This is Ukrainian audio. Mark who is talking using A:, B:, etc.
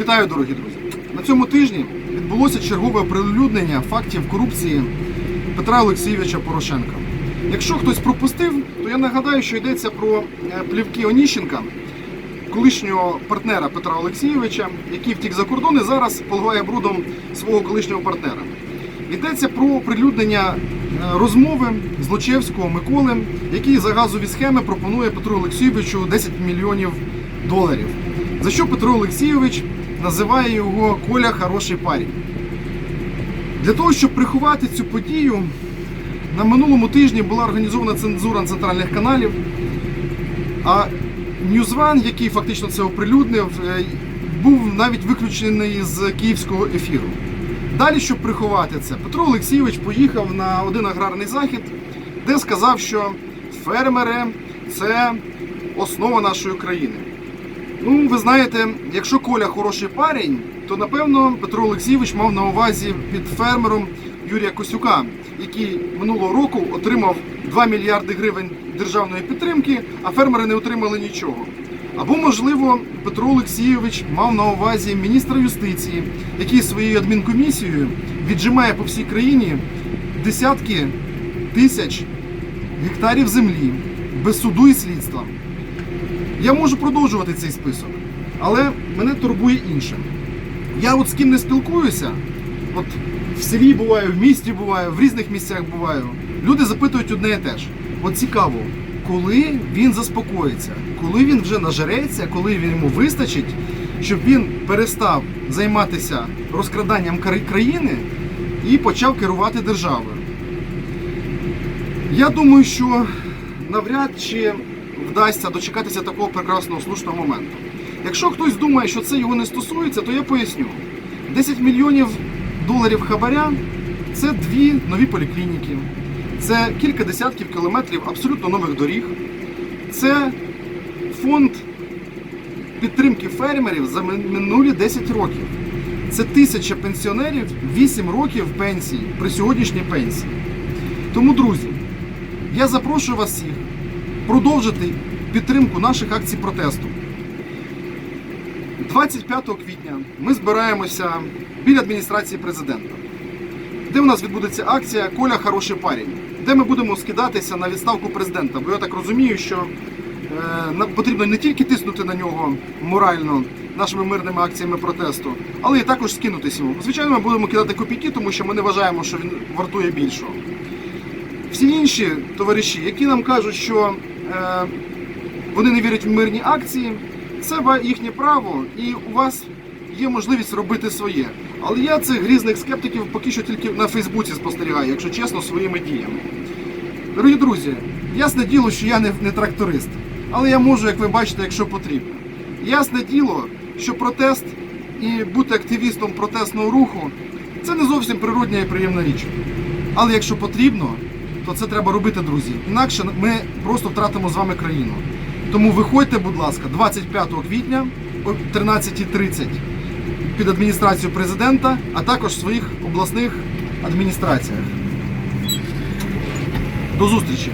A: Вітаю, дорогі друзі! На цьому тижні відбулося чергове оприлюднення фактів корупції Петра Олексійовича Порошенка. Якщо хтось пропустив, то я нагадаю, що йдеться про е, плівки Оніщенка, колишнього партнера Петра Олексійовича, який втік за кордон і зараз поливає брудом свого колишнього партнера. Йдеться про оприлюднення е, розмови Злочевського Миколи, який за газові схеми пропонує Петру Олексійовичу 10 мільйонів доларів. За що Петро Олексійович називає його Коля хороший парень. Для того, щоб приховати цю подію, на минулому тижні була організована цензура центральних каналів. А Ньюзван, який фактично це оприлюднив, е, був навіть виключений з київського ефіру. Далі, щоб приховати це, Петро Олексійович поїхав на один аграрний захід, де сказав, що фермери це основа нашої країни. Ну, ви знаєте, якщо Коля хороший парень, то напевно Петро Олексійович мав на увазі під фермером Юрія Косюка, який минулого року отримав 2 мільярди гривень державної підтримки, а фермери не отримали нічого. Або, можливо, Петро Олексійович мав на увазі міністра юстиції, який своєю адмінкомісією віджимає по всій країні десятки тисяч гектарів землі без суду і слідства. Я можу продовжувати цей список, але мене турбує інше. Я от з ким не спілкуюся, от в селі буваю, в місті буваю, в різних місцях буваю. Люди запитують одне і те ж. От цікаво, коли він заспокоїться, коли він вже нажереться, коли він йому вистачить, щоб він перестав займатися розкраданням країни і почав керувати державою. Я думаю, що навряд чи вдасться дочекатися такого прекрасного слушного моменту. Якщо хтось думає, що це його не стосується, то я поясню. 10 мільйонів доларів хабаря це дві нові поліклініки, це кілька десятків кілометрів абсолютно нових доріг, це фонд підтримки фермерів за минулі 10 років. Це тисяча пенсіонерів, 8 років пенсії при сьогоднішній пенсії. Тому, друзі, я запрошую вас всіх продовжити підтримку наших акцій протесту. 25 квітня ми збираємося біля адміністрації президента, де у нас відбудеться акція Коля хороший парень, де ми будемо скидатися на відставку президента. Бо я так розумію, що е, потрібно не тільки тиснути на нього морально нашими мирними акціями протесту, але і також скинутися йому. Звичайно, ми будемо кидати копійки, тому що ми не вважаємо, що він вартує більшого. Всі інші товариші, які нам кажуть, що е, вони не вірять в мирні акції, це їхнє право, і у вас є можливість робити своє. Але я цих грізних скептиків поки що тільки на Фейсбуці спостерігаю, якщо чесно, своїми діями. Дорогі друзі, ясне діло, що я не, не тракторист, але я можу, як ви бачите, якщо потрібно. Ясне діло, що протест і бути активістом протестного руху це не зовсім природня і приємна річ. Але якщо потрібно, то це треба робити, друзі. Інакше ми просто втратимо з вами країну. Тому виходьте, будь ласка, 25 квітня о 13.30 під адміністрацію президента, а також в своїх обласних адміністраціях. До зустрічі!